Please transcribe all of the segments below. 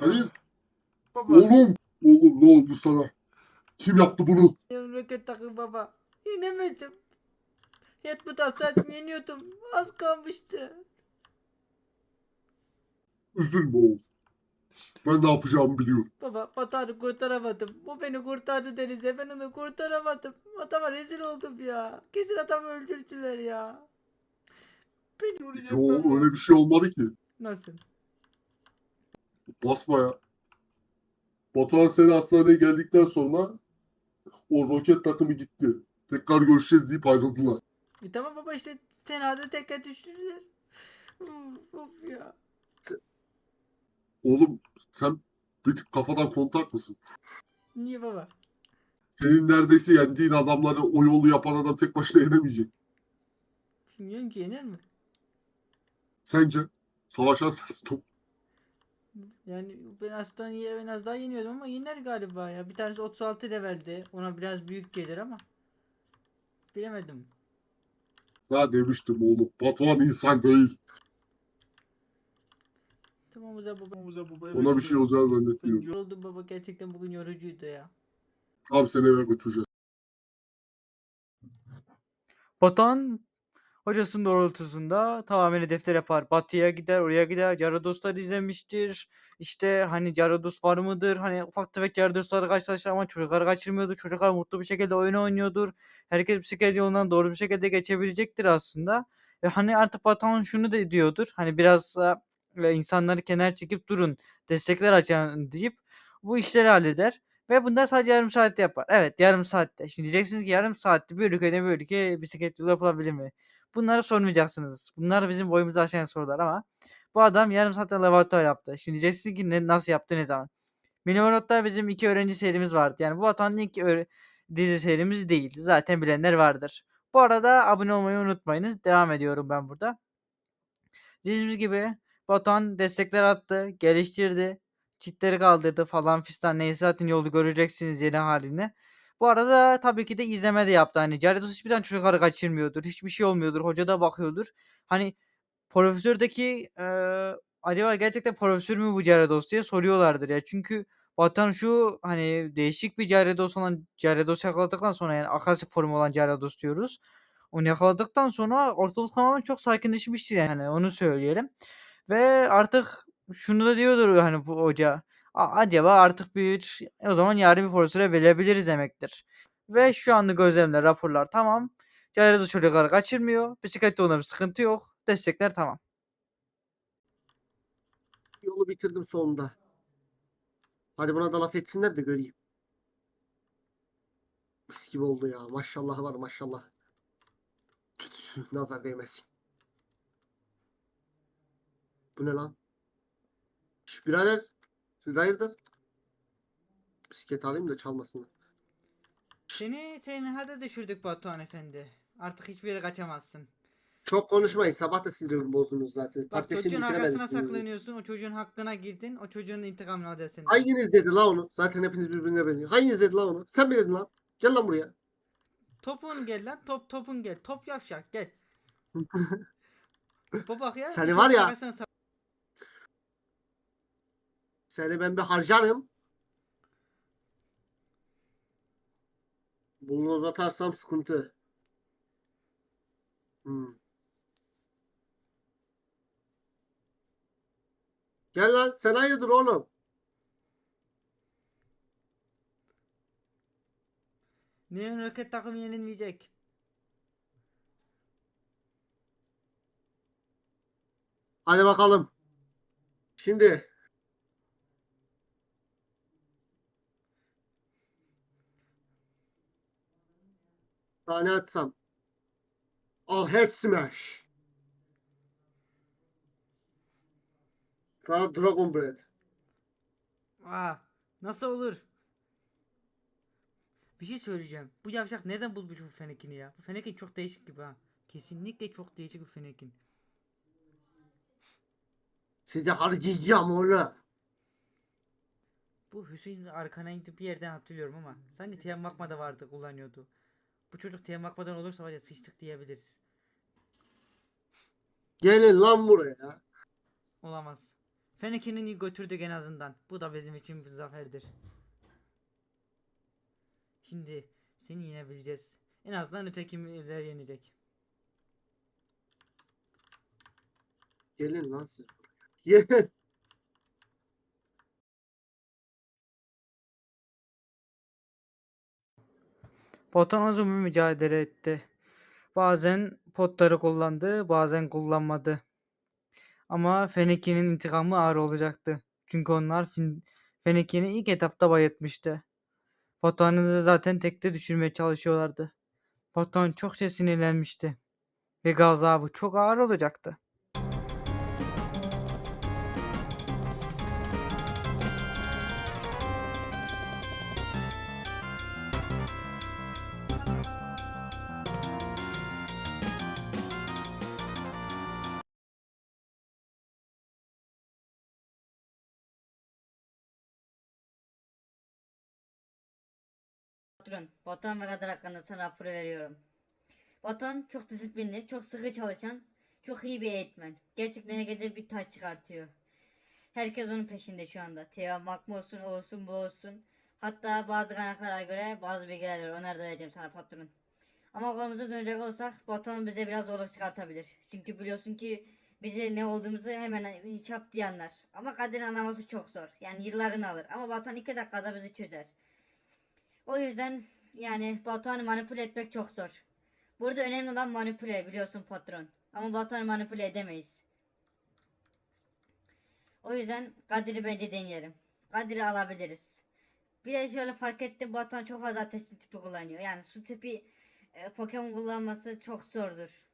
Hayır. Baba. Oğlum. Oğlum ne oldu sana? Kim yaptı bunu? Roket takım baba. İnemedim. Yat bu tasarruf yeniyordum. Az kalmıştı. Üzülme oğlum. Ben ne yapacağımı biliyorum. Baba Batuhan'ı kurtaramadım. Bu beni kurtardı denize. Ben onu kurtaramadım. Adama rezil oldum ya. Kesin adamı öldürdüler ya. Beni vuracak Yo öyle bir şey olmadı ki. Nasıl? Basma ya. Batuhan seni hastaneye geldikten sonra o roket takımı gitti. Tekrar görüşeceğiz deyip ayrıldılar. E tamam baba işte tenhada tekrar düştüler. Of ya. Oğlum sen bir tık kafadan kontak mısın? Niye baba? Senin neredeyse yendiğin adamları o yolu yapan adam tek başına yenemeyecek. Bilmiyorum ki yener mi? Sence? Savaşan sensin. Yani ben hastaneye en az daha yeniyordum ama yener galiba ya. Bir tanesi 36 levelde. Ona biraz büyük gelir ama. Bilemedim. Sana demiştim oğlum. Batuhan insan değil. Tamam o zaman baba. Ona bir şey olacağını zannetmiyorum. Yoruldum baba gerçekten bugün yorucuydu ya. Tam seni eve götüreceğiz. Batuhan hocasının doğrultusunda tamamen hedefler yapar. Batı'ya gider, oraya gider. Yaradoslar izlemiştir. İşte hani Yarados var mıdır? Hani ufak tefek Yaradosları karşılaşır ama çocukları kaçırmıyordur. Çocuklar mutlu bir şekilde oyun oynuyordur. Herkes bisiklet yolundan doğru bir şekilde geçebilecektir aslında. Ve hani artık Batuhan şunu da diyordur. Hani biraz e, insanları kenar çekip durun. Destekler açın deyip bu işleri halleder. Ve bunlar sadece yarım saatte yapar. Evet yarım saatte. Şimdi diyeceksiniz ki yarım saatte bir ülkede bir ülke bisiklet yolu yapılabilir mi? Bunları sormayacaksınız. Bunlar bizim boyumuzu aşan sorular ama bu adam yarım saatte laboratuvar yaptı. Şimdi diyeceksiniz ki ne, nasıl yaptı ne zaman? Minimarot'ta bizim iki öğrenci serimiz vardı. Yani bu vatanın ilk dizi serimiz değil. Zaten bilenler vardır. Bu arada abone olmayı unutmayınız. Devam ediyorum ben burada. Dediğimiz gibi Batuhan destekler attı, geliştirdi, çitleri kaldırdı falan fistan neyse zaten yolu göreceksiniz yeni halini. Bu arada tabii ki de izleme de yaptı. Hani Jaredos hiçbir tane çocukları kaçırmıyordur. Hiçbir şey olmuyordur. Hoca da bakıyordur. Hani profesördeki eee acaba gerçekten profesör mü bu Jaredos diye soruyorlardır ya. Çünkü Batuhan şu hani değişik bir Jaredos olan Jaredos yakaladıktan sonra yani Akasi formu olan Jaredos diyoruz. Onu yakaladıktan sonra ortalık tamamen çok sakinleşmiştir yani onu söyleyelim. Ve artık şunu da diyordur hani bu hoca. "A- acaba artık bir o zaman yarın bir profesöre verebiliriz demektir. Ve şu anda gözlemler, raporlar tamam. Caner'de çocukları kaçırmıyor. Bisiklet yolunda bir sıkıntı yok. Destekler tamam. Yolu bitirdim sonunda. Hadi buna da laf etsinler de göreyim. Mis gibi oldu ya. Maşallah var maşallah. Nazar değmesin. Bu ne lan? Şş, birader. Siz hayırdır? Bisiklet alayım da çalmasınlar. Seni tenhada düşürdük Batuhan efendi. Artık hiçbir yere kaçamazsın. Çok konuşmayın. Sabah da sinirimi bozdunuz zaten. Bak Patatesini çocuğun arkasına bitiremediniz. saklanıyorsun. O çocuğun hakkına girdin. O çocuğun intikamını alacağız senden. Hanginiz dedi la onu? Zaten hepiniz birbirine benziyor. Hanginiz dedi la onu? Sen mi dedin lan? Gel lan buraya. Topun gel lan. Top topun gel. Top yavşak gel. Bak ya. Seni var ya- arkasına Seni ben bir harcarım. Bunu uzatarsam sıkıntı. Hmm. Gel lan sen hayırdır oğlum? Neon roket takımı yenilmeyecek. Hadi bakalım. Şimdi. Daha ne atsam? Al head smash. Daha dragon breath. Aa, nasıl olur? Bir şey söyleyeceğim. Bu yavşak neden bulmuş bu fenekini ya? Bu fenekin çok değişik gibi ha. Kesinlikle çok değişik bir fenekin. Sizi harcayacağım oğlum. Bu Hüseyin arkana indi bir yerden hatırlıyorum ama sanki Tiyan Vakma'da vardı kullanıyordu. Bu çocuk Tiyan Vakma'dan olursa var ya sıçtık diyebiliriz. Gelin lan buraya. Olamaz. Fennekin'i götürdük en azından. Bu da bizim için bir zaferdir. Şimdi seni yenebileceğiz. En azından ötekiler yenecek. Gelin lan siz buraya. Gelin. Bir mücadele etti. Bazen potları kullandı, bazen kullanmadı. Ama Fennekin'in intikamı ağır olacaktı. Çünkü onlar Fennekin'i ilk etapta bayıltmıştı. Da zaten tekte düşürmeye çalışıyorlardı. Batuhan çokça sinirlenmişti. Ve gazabı çok ağır olacaktı. Patron, Batuhan ve Kadir hakkında sana raporu veriyorum. Batuhan çok disiplinli, çok sıkı çalışan, çok iyi bir eğitmen. Gerçekten herkese bir taş çıkartıyor. Herkes onun peşinde şu anda. Teva Makmu olsun, o olsun, bu olsun. Hatta bazı kaynaklara göre bazı bilgiler var. Onları da vereceğim sana patronun. Ama konumuza dönecek olsak Batuhan bize biraz zorluk çıkartabilir. Çünkü biliyorsun ki bize ne olduğumuzu hemen çap diyenler. Ama Kadir'in anlaması çok zor. Yani yıllarını alır. Ama Batuhan iki dakikada bizi çözer. O yüzden yani Batuhan'ı manipüle etmek çok zor. Burada önemli olan manipüle biliyorsun patron. Ama Batuhan'ı manipüle edemeyiz. O yüzden Kadir'i bence deneyelim. Kadir'i alabiliriz. Bir de şöyle fark ettim Batuhan çok fazla ateş tipi kullanıyor. Yani su tipi e, Pokemon kullanması çok zordur.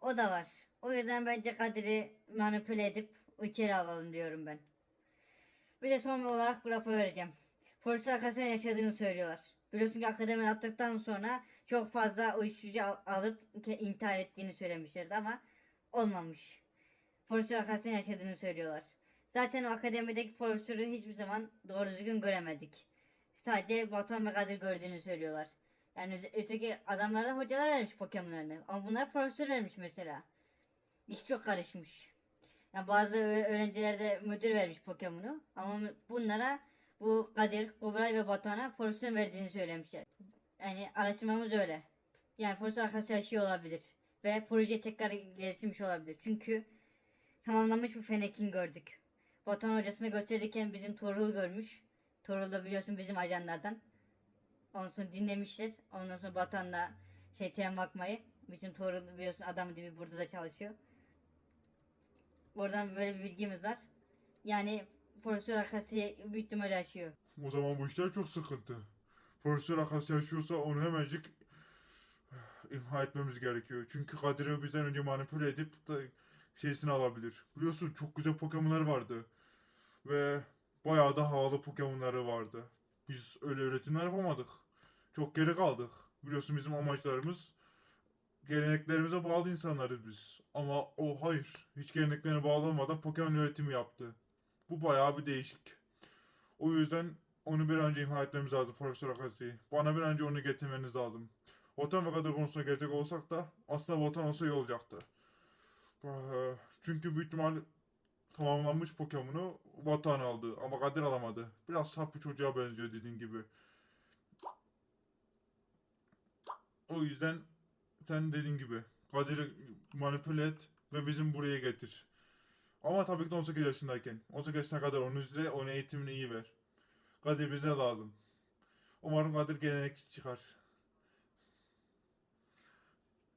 O da var. O yüzden bence Kadir'i manipüle edip içeri alalım diyorum ben. Bir de son olarak rapor vereceğim. Polis arkasında yaşadığını söylüyorlar. Biliyorsun ki akademiden attıktan sonra çok fazla uyuşturucu al- alıp intihar ettiğini söylemişlerdi ama olmamış. Polis arkasında yaşadığını söylüyorlar. Zaten o akademideki profesörü hiçbir zaman doğru düzgün göremedik. Sadece Batuhan ve Kadir gördüğünü söylüyorlar. Yani öte- öteki adamlara hocalar vermiş Pokemon'larını. Ama bunlar profesör vermiş mesela. İş çok karışmış. Yani bazı öğrencilerde müdür vermiş Pokemon'u. Ama bunlara bu Kadir, Kubilay ve Batuhan'a pozisyon verdiğini söylemişler. Yani araştırmamız öyle. Yani pozisyon arkası yaşıyor olabilir. Ve proje tekrar geliştirmiş olabilir. Çünkü tamamlanmış bir Fennekin gördük. Batuhan hocasına gösterirken bizim Torul görmüş. Torul da biliyorsun bizim ajanlardan. Ondan sonra dinlemişler. Ondan sonra Batuhan'la şey tem bakmayı. Bizim Torul biliyorsun adam gibi burada da çalışıyor. Oradan böyle bir bilgimiz var. Yani Profesör Akasya büyük ihtimalle yaşıyor. O zaman bu işler çok sıkıntı. Profesör Akasya yaşıyorsa onu hemencik imha etmemiz gerekiyor. Çünkü Kadir'i bizden önce manipüle edip da şeysini alabilir. Biliyorsun çok güzel Pokemon'lar vardı. Ve bayağı da havalı Pokemon'ları vardı. Biz öyle üretimler yapamadık. Çok geri kaldık. Biliyorsun bizim amaçlarımız geleneklerimize bağlı insanlarız biz. Ama o hayır. Hiç geleneklerine bağlanmadan Pokemon üretimi yaptı. Bu bayağı bir değişik. O yüzden onu bir önce imha etmemiz lazım Profesör Akasya'yı. Bana bir önce onu getirmeniz lazım. Vatan ve kadar konusuna gelecek olsak da aslında vatan olsa iyi olacaktı. Ee, Çünkü büyük ihtimal tamamlanmış Pokemon'u vatan aldı ama Kadir alamadı. Biraz saf bir çocuğa benziyor dediğin gibi. O yüzden sen dediğin gibi Kadir'i manipüle et ve bizim buraya getir. Ama tabii ki de 18 yaşındayken. 18 yaşına kadar onu izle, onun eğitimini iyi ver. Kadir bize lazım. Umarım Kadir gelenek çıkar.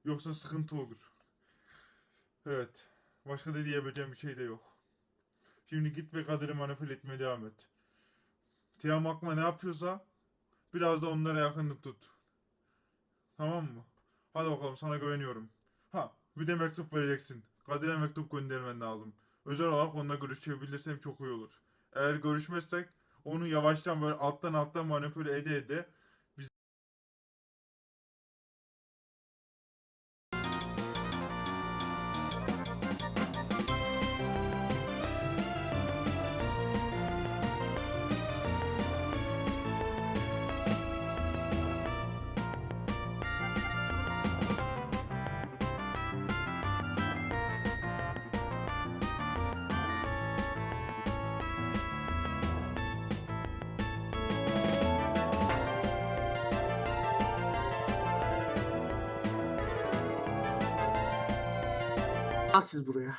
Yoksa sıkıntı olur. Evet. Başka da diyebileceğim bir şey de yok. Şimdi git ve Kadir'i manipüle etmeye devam et. Tiyan Akma ne yapıyorsa biraz da onlara yakınlık tut. Tamam mı? Hadi bakalım sana güveniyorum. Ha bir de mektup vereceksin. Kadir'e mektup göndermen lazım. Özel olarak onunla görüşebilirsem çok iyi olur. Eğer görüşmezsek onu yavaştan böyle alttan alttan manipüle ede ede Al siz buraya.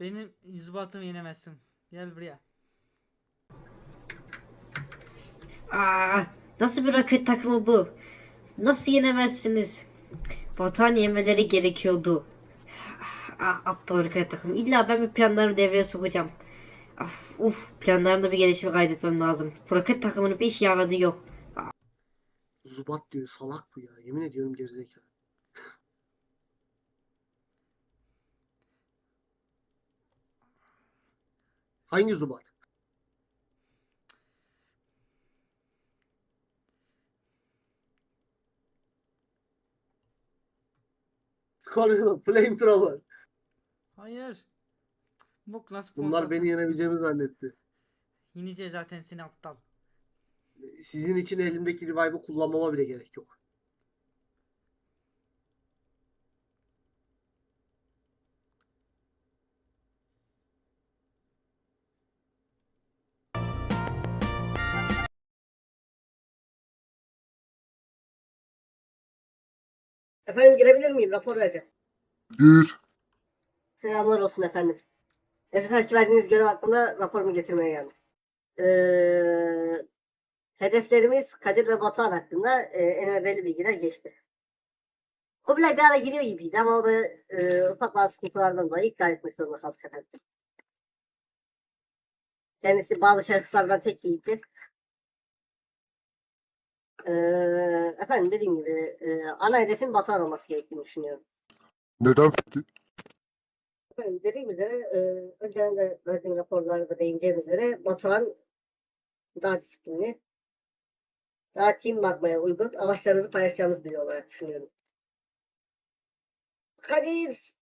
Benim yüzbatımı yenemezsin. Gel buraya. Aa, nasıl bir roket takımı bu? Nasıl yenemezsiniz? Batuhan yemeleri gerekiyordu. Ah, aptal roket takımı. İlla ben bir planlarımı devreye sokacağım. Of, uf, planlarımda bir gelişme kaydetmem lazım. Bu roket takımının bir işe yaradığı yok. Zubat diyor salak bu ya. Yemin ediyorum gerizekalı. Hangi Zubat? Konuşalım. Flamethrower. Hayır. Bok nasıl Bunlar beni yenebileceğimi zannetti. Yeneceğiz zaten seni aptal. Sizin için elimdeki revive'ı kullanmama bile gerek yok. Efendim girebilir miyim? Rapor vereceğim. Gir. Selamlar olsun efendim. SSH verdiğiniz görev hakkında raporumu getirmeye geldim. Ee, hedeflerimiz Kadir ve Batuhan hakkında e, elime belli bilgiler geçti. Kubilay bir ara giriyor gibiydi ama o da e, ufak bazı sıkıntılardan dolayı iptal etmek zorunda kaldık efendim. Kendisi bazı şahıslardan tek yiğitti. Ee, efendim dediğim gibi e, ana hedefin Batuhan olması gerektiğini düşünüyorum. Neden peki? Efendim dediğim üzere e, önceden de verdiğim raporlarda değineceğim üzere Batuhan daha disiplinli, daha team bakmaya uygun amaçlarımızı paylaşacağımız biri olarak düşünüyorum. Kadir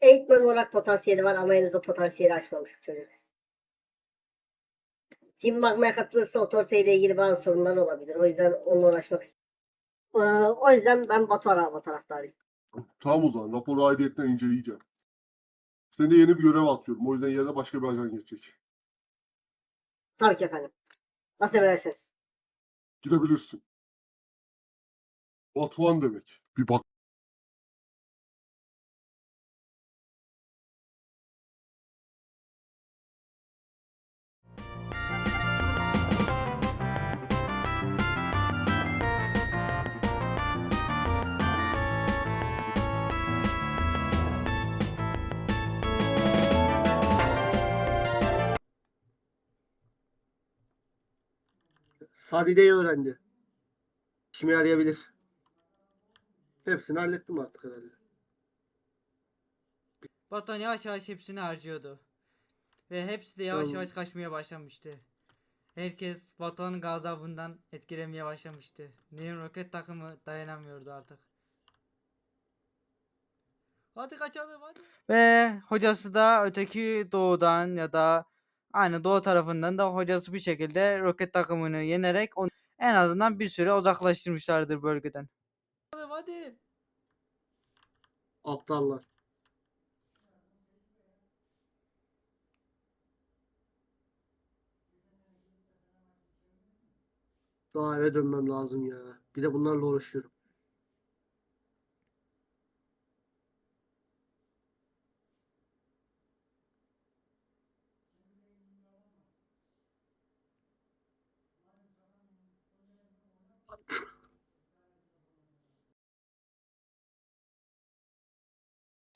eğitmen olarak potansiyeli var ama henüz o potansiyeli açmamış çocuk. Team bakmaya katılırsa otoriteyle ilgili bazı sorunlar olabilir. O yüzden onunla uğraşmak istiyorum. Ee, o yüzden ben Batuhan alma taraftarıyım. Tamam o zaman. Raporu aidiyetten inceleyeceğim. Seni de yeni bir görev atıyorum. O yüzden yerine başka bir ajan geçecek. Tabii ki efendim. Nasıl emredersiniz? Gidebilirsin. Batuhan demek. Bir bak. Sadide'yi öğrendi. İşime yarayabilir. Hepsini hallettim artık herhalde. Batuhan yavaş yavaş hepsini harcıyordu. Ve hepsi de yavaş Tamam. yavaş kaçmaya başlamıştı. Herkes Batuhan'ın gazabından etkilenmeye başlamıştı. Neon roket takımı dayanamıyordu artık. Hadi kaçalım hadi. Ve hocası da öteki doğudan ya da aynı doğu tarafından da hocası bir şekilde roket takımını yenerek onu en azından bir süre uzaklaştırmışlardır bölgeden. Hadi hadi. Aptallar. Daha eve dönmem lazım ya. Bir de bunlarla uğraşıyorum.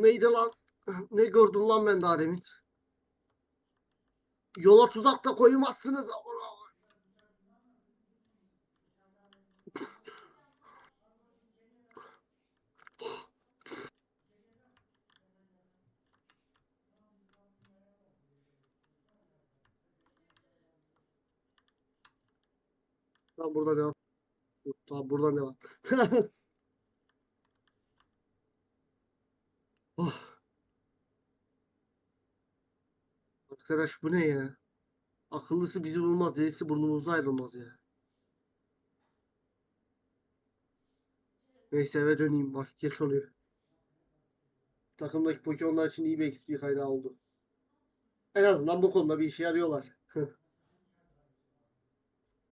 Neydi lan? Ne gördüm lan ben daha demin? Yola tuzak da koymazsınız. Lan burada ne var? Tamam burada ne var? oh. Arkadaş bu ne ya? Akıllısı bizi bulmaz, delisi burnumuzu ayrılmaz ya. Neyse eve döneyim, vakit geç oluyor. Takımdaki Pokemon'lar için iyi bir XP kaynağı oldu. En azından bu konuda bir işe yarıyorlar.